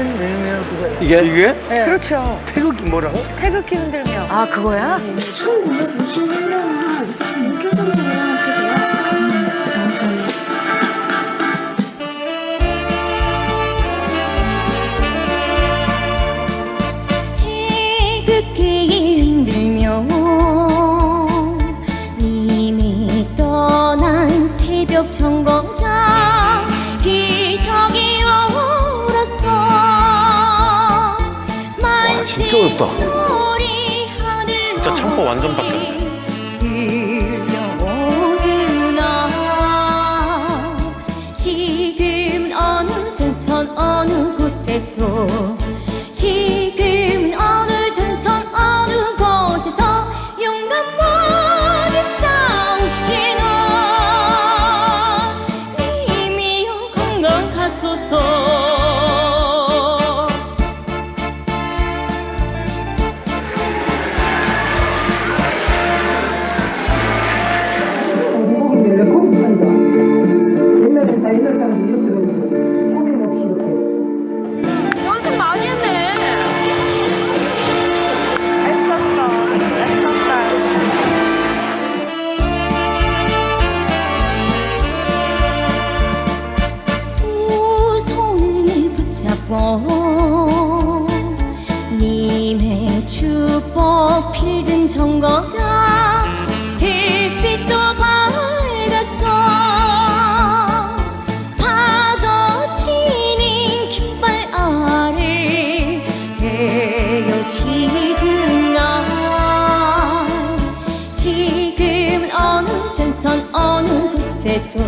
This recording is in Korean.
흔들며 그거예요. 이게 이게 네. 그렇죠. 태극기 뭐라고? 태극기 흔들며. 아 그거야? 1991년은 무교정도 일어나시고요. 태극기 흔들며 님이 떠난 새벽 정거 진짜 어렵다. 진짜 창법 완전 바뀌었네. 들려오드나. 지금 어느 전선 어느 곳에서? 지금 어느 전선 어느 곳에서? 용감하게 싸우시나? 님이여 건강하소서 붙잡고 님의 축복 필든 정거장 햇빛도 밝아서 파도 치는 깃발 아래 헤어지던 날 지금 어느 전선 어느 곳에서